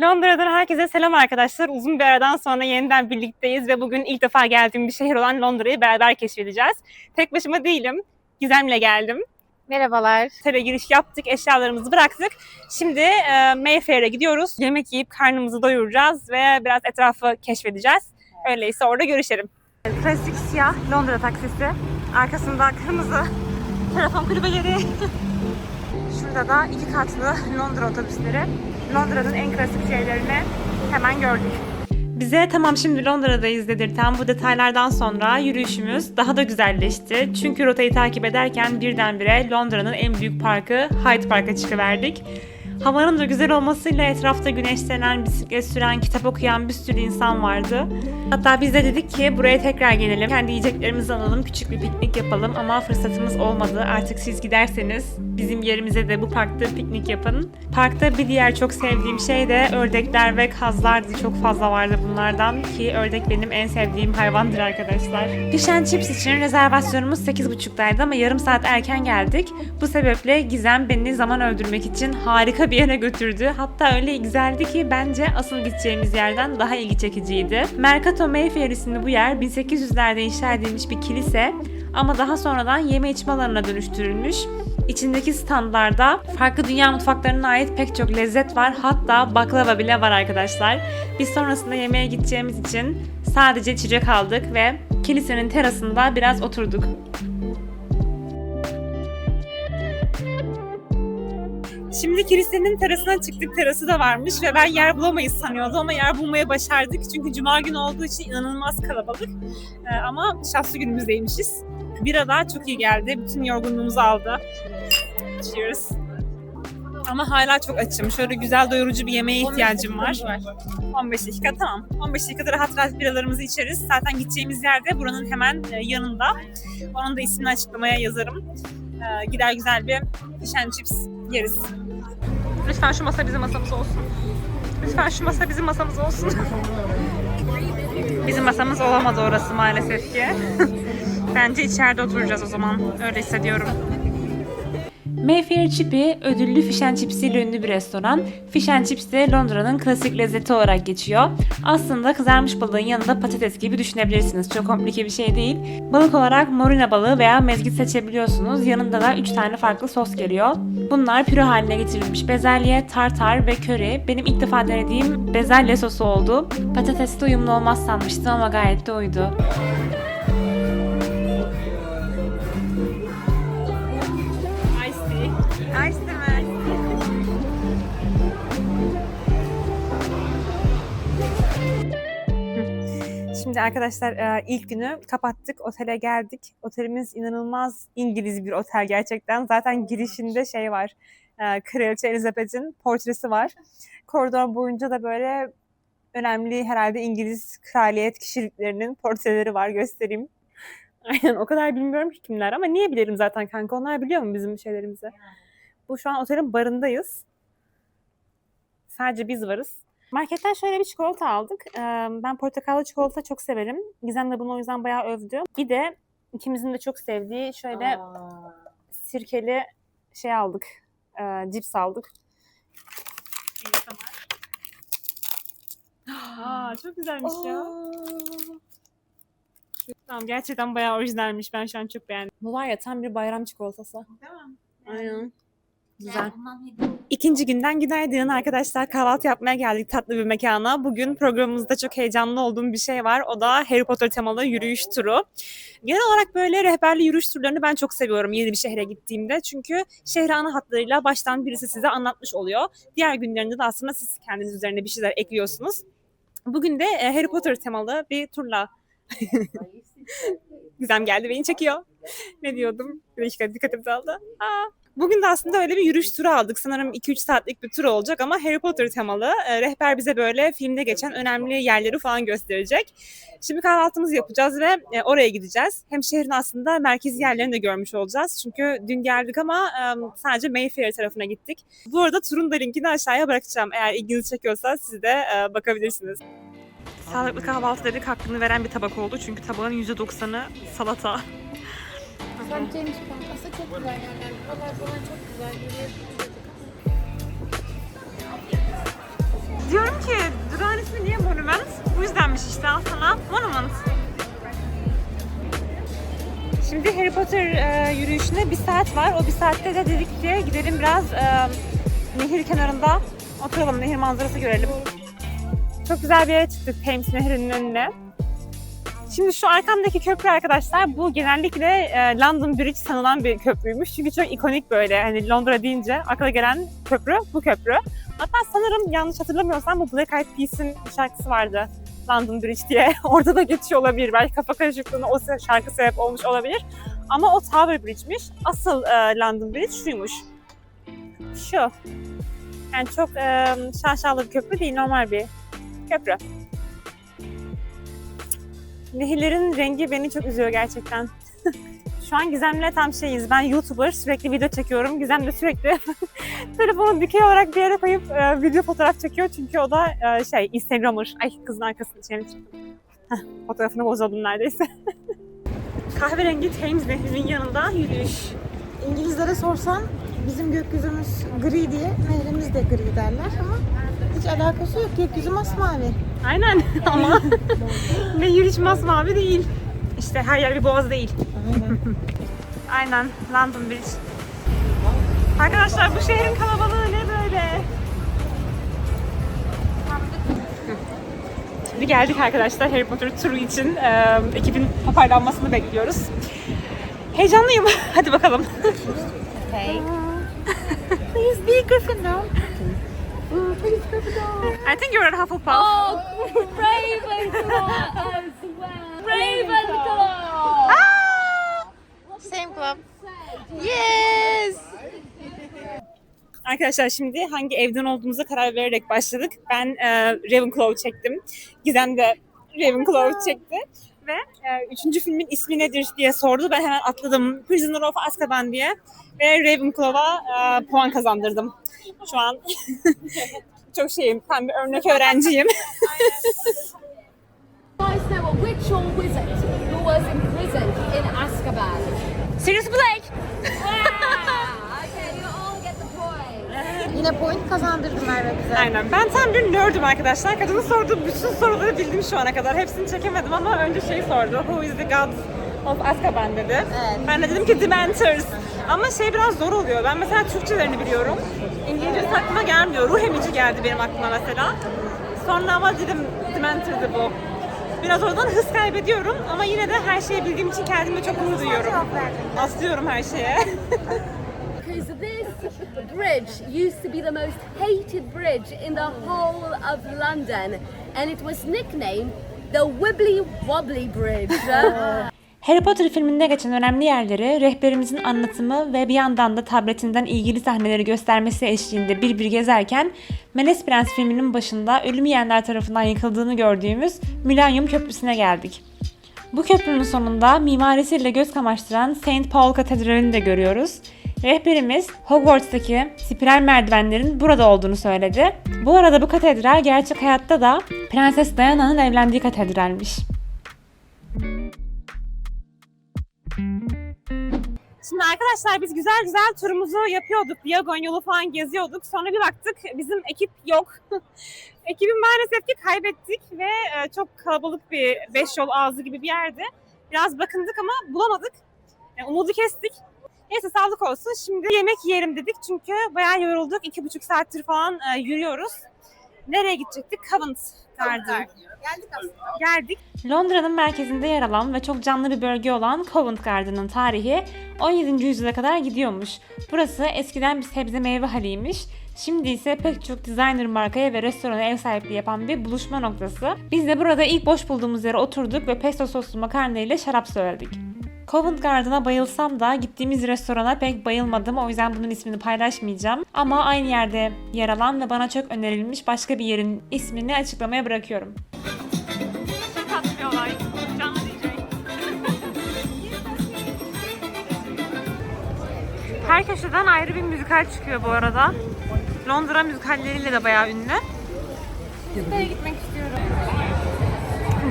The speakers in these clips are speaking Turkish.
Londra'dan herkese selam arkadaşlar. Uzun bir aradan sonra yeniden birlikteyiz ve bugün ilk defa geldiğim bir şehir olan Londra'yı beraber keşfedeceğiz. Tek başıma değilim. Gizem'le geldim. Merhabalar. Otele giriş yaptık, eşyalarımızı bıraktık. Şimdi e, Mayfair'e gidiyoruz. Yemek yiyip karnımızı doyuracağız ve biraz etrafı keşfedeceğiz. Öyleyse orada görüşelim. Klasik siyah Londra taksisi. Arkasında kırmızı telefon kulübeleri. Şurada da iki katlı Londra otobüsleri. Londra'nın en klasik şeylerini hemen gördük. Bize tamam şimdi Londra'dayız dedirten bu detaylardan sonra yürüyüşümüz daha da güzelleşti. Çünkü rotayı takip ederken birdenbire Londra'nın en büyük parkı Hyde Park'a çıkıverdik. Havanın da güzel olmasıyla etrafta güneşlenen, bisiklet süren, kitap okuyan bir sürü insan vardı. Hatta biz de dedik ki buraya tekrar gelelim. Kendi yiyeceklerimizi alalım, küçük bir piknik yapalım ama fırsatımız olmadı. Artık siz giderseniz bizim yerimize de bu parkta piknik yapın. Parkta bir diğer çok sevdiğim şey de ördekler ve kazlardı. Çok fazla vardı bunlardan ki ördek benim en sevdiğim hayvandır arkadaşlar. Fish and Chips için rezervasyonumuz 8.30'daydı ama yarım saat erken geldik. Bu sebeple Gizem beni zaman öldürmek için harika bir yere götürdü. Hatta öyle güzeldi ki bence asıl gideceğimiz yerden daha ilgi çekiciydi. Mercato Mayfair isimli bu yer 1800'lerde inşa edilmiş bir kilise ama daha sonradan yeme içme alanına dönüştürülmüş. İçindeki standlarda farklı dünya mutfaklarına ait pek çok lezzet var. Hatta baklava bile var arkadaşlar. Biz sonrasında yemeğe gideceğimiz için sadece içecek aldık ve kilisenin terasında biraz oturduk. Şimdi kilisenin terasına çıktık. Terası da varmış ve ben yer bulamayız sanıyordum ama yer bulmaya başardık. Çünkü cuma günü olduğu için inanılmaz kalabalık. Ee, ama şanslı günümüzdeymişiz. Bira daha çok iyi geldi. Bütün yorgunluğumuzu aldı. Cheers. Ama hala çok açım. Şöyle güzel doyurucu bir yemeğe ihtiyacım var. 15 dakika tamam. 15 dakikada rahat rahat biralarımızı içeriz. Zaten gideceğimiz yerde buranın hemen e, yanında. Onun da ismini açıklamaya yazarım. Ee, gider güzel bir fish and chips yeriz. Lütfen şu masa bizim masamız olsun. Lütfen şu masa bizim masamız olsun. bizim masamız olamadı orası maalesef ki. Bence içeride oturacağız o zaman. Öyle hissediyorum. Mayfair Chip'i ödüllü fish and ünlü bir restoran. Fish and de Londra'nın klasik lezzeti olarak geçiyor. Aslında kızarmış balığın yanında patates gibi düşünebilirsiniz. Çok komplike bir şey değil. Balık olarak morina balığı veya mezgit seçebiliyorsunuz. Yanında da 3 tane farklı sos geliyor. Bunlar püre haline getirilmiş bezelye, tartar ve köri. Benim ilk defa denediğim bezelye sosu oldu. Patatesle uyumlu olmaz sanmıştım ama gayet de uydu. Şimdi arkadaşlar e, ilk günü kapattık, otele geldik. Otelimiz inanılmaz İngiliz bir otel gerçekten. Zaten girişinde şey var, e, Kraliçe Elizabeth'in portresi var. Koridor boyunca da böyle önemli herhalde İngiliz kraliyet kişiliklerinin portreleri var, göstereyim. Aynen o kadar bilmiyorum ki kimler ama niye bilelim zaten kanka onlar biliyor mu bizim şeylerimizi? Bu şu an otelin barındayız. Sadece biz varız. Marketten şöyle bir çikolata aldık. Ben portakallı çikolata çok severim. Gizem de bunu o yüzden bayağı övdü. Bir de ikimizin de çok sevdiği şöyle sirkeli şey aldık. Cips aldık. Aa, çok güzelmiş ya. Tamam gerçekten bayağı orijinalmiş. Ben şu an çok beğendim. Bu var ya tam bir bayram çikolatası. Değil mi? Aynen. Güzel. İkinci günden günaydın arkadaşlar. Kahvaltı yapmaya geldik tatlı bir mekana. Bugün programımızda çok heyecanlı olduğum bir şey var. O da Harry Potter temalı yürüyüş turu. Genel olarak böyle rehberli yürüyüş turlarını ben çok seviyorum yeni bir şehre gittiğimde. Çünkü şehri ana hatlarıyla baştan birisi size anlatmış oluyor. Diğer günlerinde de aslında siz kendiniz üzerine bir şeyler ekliyorsunuz. Bugün de e, Harry Potter temalı bir turla Gizem geldi beni çekiyor. Ne diyordum? Bir dakika dikkatim dağıldı. Aa. Bugün de aslında öyle bir yürüyüş turu aldık. Sanırım 2-3 saatlik bir tur olacak ama Harry Potter temalı. Ee, rehber bize böyle filmde geçen önemli yerleri falan gösterecek. Şimdi kahvaltımızı yapacağız ve e, oraya gideceğiz. Hem şehrin aslında merkezi yerlerini de görmüş olacağız. Çünkü dün geldik ama e, sadece Mayfair tarafına gittik. Bu arada turun da linkini aşağıya bırakacağım. Eğer ilginizi çekiyorsa siz de e, bakabilirsiniz. Sağlıklı kahvaltı dedik hakkını veren bir tabak oldu. Çünkü tabağın %90'ı salata. Sen çok güzel yerler. Buralar falan çok güzel. Diyorum ki durağın ismi niye Monument? Bu yüzdenmiş işte sana Monument. Şimdi Harry Potter e, yürüyüşüne bir saat var. O bir saatte de dedik ki gidelim biraz e, nehir kenarında oturalım, nehir manzarası görelim. Çok güzel bir yere çıktık Thames Nehri'nin önüne. Şimdi şu arkamdaki köprü arkadaşlar bu genellikle e, London Bridge sanılan bir köprüymüş. Çünkü çok ikonik böyle hani Londra deyince akla gelen köprü bu köprü. Hatta sanırım yanlış hatırlamıyorsam bu Black Eyed Peas'in şarkısı vardı. London Bridge diye. Orada da geçiyor olabilir. Belki kafa karışıklığına o şarkı sebep olmuş olabilir. Ama o Tower Bridge'miş. Asıl e, London Bridge şuymuş. Şu. Yani çok e, şaşalı bir köprü değil, normal bir köprü. Nehirlerin rengi beni çok üzüyor gerçekten. Şu an Gizem'le tam şeyiz. Ben YouTuber, sürekli video çekiyorum. Gizem de sürekli telefonu dikey olarak bir yere koyup e, video fotoğraf çekiyor. Çünkü o da e, şey Instagramer. Ay kızın arkasında içeri fotoğrafını bozadım neredeyse. Kahverengi Thames Nehri'nin yanında yürüyüş. İngilizlere sorsan bizim gökyüzümüz gri diye nehrimiz de gri derler ama hiç alakası yok. Gökyüzü masmavi. Aynen ama nehir hiç masmavi değil. İşte her yer bir boğaz değil. Aynen. London Bridge. Arkadaşlar bu şehrin kalabalığı ne böyle? Şimdi geldik arkadaşlar Harry Potter turu için e, ekibin toparlanmasını bekliyoruz. Heyecanlıyım. Hadi bakalım. Okay. Please be Gryffindor. I think you're a Hufflepuff. Oh, Ravenclaw as well. Ravenclaw. Same club. Yes. Arkadaşlar şimdi hangi evden olduğumuza karar vererek başladık. Ben e, Ravenclaw çektim. Gizem de Ravenclaw çekti. Ve e, üçüncü filmin ismi nedir diye sordu. Ben hemen atladım. Prisoner of Azkaban diye. Ve Ravenclaw'a e, puan kazandırdım. Şu an çok şeyim. Ben bir örnek öğrenciyim. guys know Yine point kazandırdı Merve bize. Aynen. Ben tam bir nerd'üm arkadaşlar. Kadının sorduğu bütün soruları bildim şu ana kadar. Hepsini çekemedim ama önce şey sordu. Who is the god of Azkaban dedi. Evet. Ben de dedim ki Dementors. Ama şey biraz zor oluyor. Ben mesela Türkçelerini biliyorum. İngilizcesi aklıma gelmiyor. Ruh emici geldi benim aklıma mesela. Sonra ama dedim Dementor'dı bu. Biraz oradan hız kaybediyorum ama yine de her şeyi bildiğim için kendime çok gurur duyuyorum. Aslıyorum her şeye. Because this bridge used to be the most hated bridge in the whole of London, and it was nicknamed the Wibbly Wobbly Bridge. Harry Potter filminde geçen önemli yerleri rehberimizin anlatımı ve bir yandan da tabletinden ilgili sahneleri göstermesi eşliğinde bir bir gezerken Melez Prens filminin başında ölüm yiyenler tarafından yıkıldığını gördüğümüz Millennium Köprüsü'ne geldik. Bu köprünün sonunda mimarisiyle göz kamaştıran St. Paul Katedrali'ni de görüyoruz. Rehberimiz Hogwarts'taki spiral merdivenlerin burada olduğunu söyledi. Bu arada bu katedral gerçek hayatta da Prenses Diana'nın evlendiği katedralmiş. Şimdi arkadaşlar biz güzel güzel turumuzu yapıyorduk. Diagon yolu falan geziyorduk. Sonra bir baktık bizim ekip yok. Ekibi maalesef ki kaybettik ve e, çok kalabalık bir beş yol ağzı gibi bir yerde. Biraz bakındık ama bulamadık. Yani umudu kestik. Neyse sağlık olsun. Şimdi yemek yiyelim dedik çünkü bayağı yorulduk. İki buçuk saattir falan e, yürüyoruz. Nereye gidecektik? Covent Garden. Geldik aslında. Geldik. Londra'nın merkezinde yer alan ve çok canlı bir bölge olan Covent Garden'ın tarihi 17. yüzyıla kadar gidiyormuş. Burası eskiden bir sebze meyve haliymiş. Şimdi ise pek çok designer markaya ve restorana ev sahipliği yapan bir buluşma noktası. Biz de burada ilk boş bulduğumuz yere oturduk ve pesto soslu makarna ile şarap söyledik. Covent Garden'a bayılsam da gittiğimiz restorana pek bayılmadım. O yüzden bunun ismini paylaşmayacağım. Ama aynı yerde yer alan ve bana çok önerilmiş başka bir yerin ismini açıklamaya bırakıyorum. Her köşeden ayrı bir müzikal çıkıyor bu arada. Londra müzikalleriyle de bayağı ünlü. Nereye gitmek istiyorum?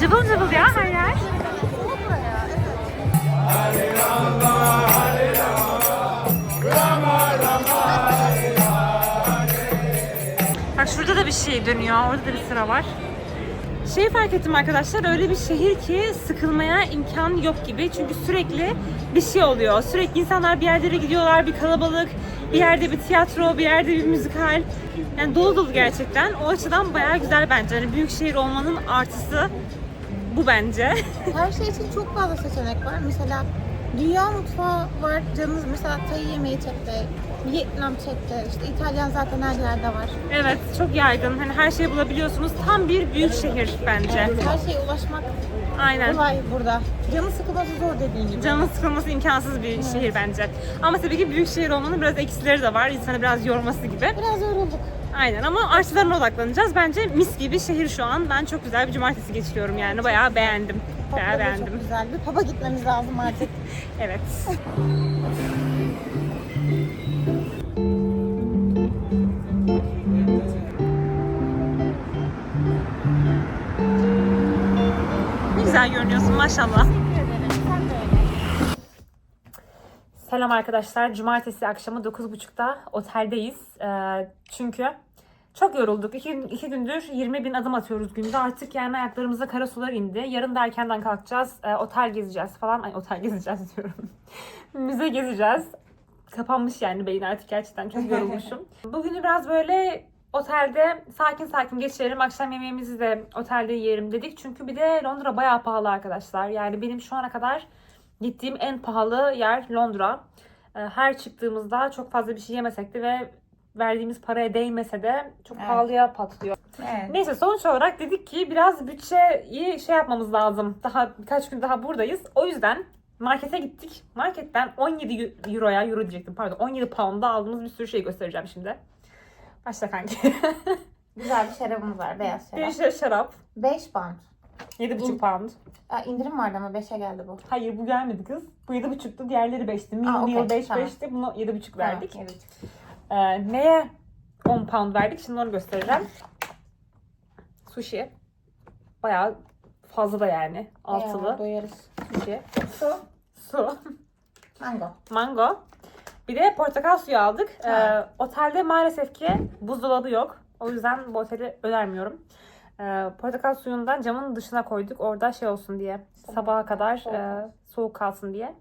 Cıvıl cıvıl ya her yer. Bak şurada da bir şey dönüyor. Orada da bir sıra var. Şey fark ettim arkadaşlar öyle bir şehir ki sıkılmaya imkan yok gibi. Çünkü sürekli bir şey oluyor. Sürekli insanlar bir yerlere gidiyorlar, bir kalabalık, bir yerde bir tiyatro, bir yerde bir müzikal. Yani dolu dolu gerçekten. O açıdan bayağı güzel bence. Hani büyük şehir olmanın artısı bu bence. Her şey için çok fazla seçenek var. Mesela dünya mutfağı var. Canınız mesela Tay yemeği çekti. Vietnam çekti. İşte İtalyan zaten her yerde var. evet çok yaygın. Hani her şeyi bulabiliyorsunuz. Tam bir büyük şehir bence. Her şeye ulaşmak Aynen. kolay burada. Canı sıkılması zor dediğin gibi. Canın sıkılması imkansız bir şehir bence. Ama tabii ki büyük şehir olmanın biraz eksileri de var. İnsanı biraz yorması gibi. Biraz yorulduk. Aynen ama artılarına odaklanacağız. Bence mis gibi şehir şu an. Ben çok güzel bir cumartesi geçiriyorum yani. Bayağı beğendim. Bayağı Pub'da da beğendim. çok güzeldi. Pub'a gitmemiz lazım artık. Evet. Ne güzel görünüyorsun maşallah. Selam arkadaşlar. Cumartesi akşamı 9.30'da oteldeyiz. Ee, çünkü çok yorulduk. İki, iki gündür 20 bin adım atıyoruz günde. Artık yani ayaklarımıza kara sular indi. Yarın da erkenden kalkacağız. Ee, otel gezeceğiz falan. Ay otel gezeceğiz diyorum. Müze gezeceğiz. Kapanmış yani beyin artık gerçekten çok yorulmuşum. Bugünü biraz böyle otelde sakin sakin geçirelim. Akşam yemeğimizi de otelde yiyelim dedik. Çünkü bir de Londra bayağı pahalı arkadaşlar. Yani benim şu ana kadar gittiğim en pahalı yer Londra. Ee, Her çıktığımızda çok fazla bir şey yemesek de ve verdiğimiz paraya değmese de çok Evet. pahalıya patlıyor. Evet. Neyse sonuç olarak dedik ki biraz bütçeyi şey yapmamız lazım. Daha birkaç gün daha buradayız. O yüzden markete gittik. Marketten 17 euroya, euro diyecektim pardon 17 pound'a aldığımız bir sürü şey göstereceğim şimdi. Başla kanki. Güzel bir şarabımız var. Beyaz bir şarap. şey şarap. 5 pound. 7,5 pound. Aa, indirim vardı ama 5'e geldi bu. Hayır bu gelmedi kız. Bu 7,5'tu. Diğerleri 5'ti. Meal Aa, okey, meal 5 tamam. 5'ti. Buna 7,5 verdik. Tamam, evet. Ee, neye 10 pound verdik? Şimdi onu göstereceğim. Sushi. Bayağı fazla da yani. Altılı. Bayağı doyarız. Sushi. Su. Su. Mango. Mango. Bir de portakal suyu aldık. Ee, otelde maalesef ki buzdolabı yok. O yüzden bu oteli önermiyorum. Ee, portakal suyundan camın dışına koyduk. Orada şey olsun diye. Sabaha kadar soğuk e, soğuk kalsın diye.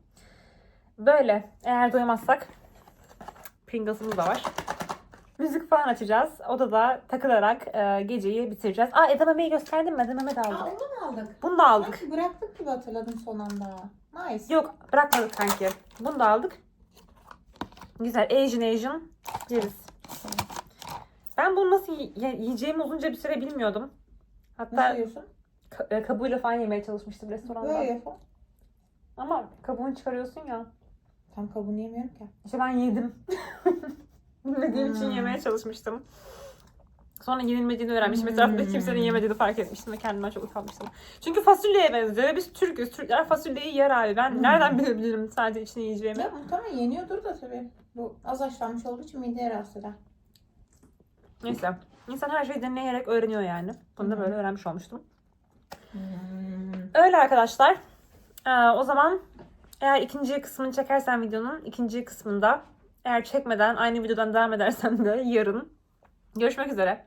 Böyle. Eğer doyamazsak Pringles'ımız da var. Müzik falan açacağız. Odada takılarak e, geceyi bitireceğiz. Aa edamameyi gösterdim mi? Edamame de Aa, aldık. onu mu aldık? Bunu da aldık. Sanki bıraktık gibi hatırladım son anda. Nice. Yok bırakmadık kanki. Bunu da aldık. Güzel. Asian Asian yeriz. Ben bunu nasıl yiyeceğimi uzunca bir süre bilmiyordum. Hatta Nasıl yiyorsun? ka- e, kabuğuyla falan yemeye çalışmıştım restoranda. Böyle yiyorsun. Ama kabuğunu çıkarıyorsun ya. Tam kabuğunu yemiyorum ki. İşte ben yedim. Bilmediğim için Hmm. yemeye çalışmıştım. Sonra yenilmediğini öğrenmiştim. Hmm. Etrafında kimsenin yemediğini fark etmiştim ve kendimden çok utanmıştım. Çünkü fasulyeye benziyor. ve Biz Türk'üz. Türkler fasulyeyi yer abi. Ben Hmm. nereden bilebilirim sadece içine yiyeceğimi? Ya muhtemelen yeniyordur da tabii. Bu az haşlanmış olduğu için mideye rahatsız eder. Neyse. İnsan her şeyi deneyerek öğreniyor yani. Bunu da hı. böyle öğrenmiş olmuştum. Hmm. Öyle arkadaşlar. Ee, o zaman eğer ikinci kısmını çekersen videonun ikinci kısmında eğer çekmeden aynı videodan devam edersem de yarın görüşmek üzere.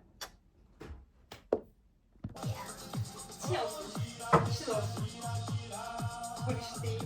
Çiğ olsun. Çiğ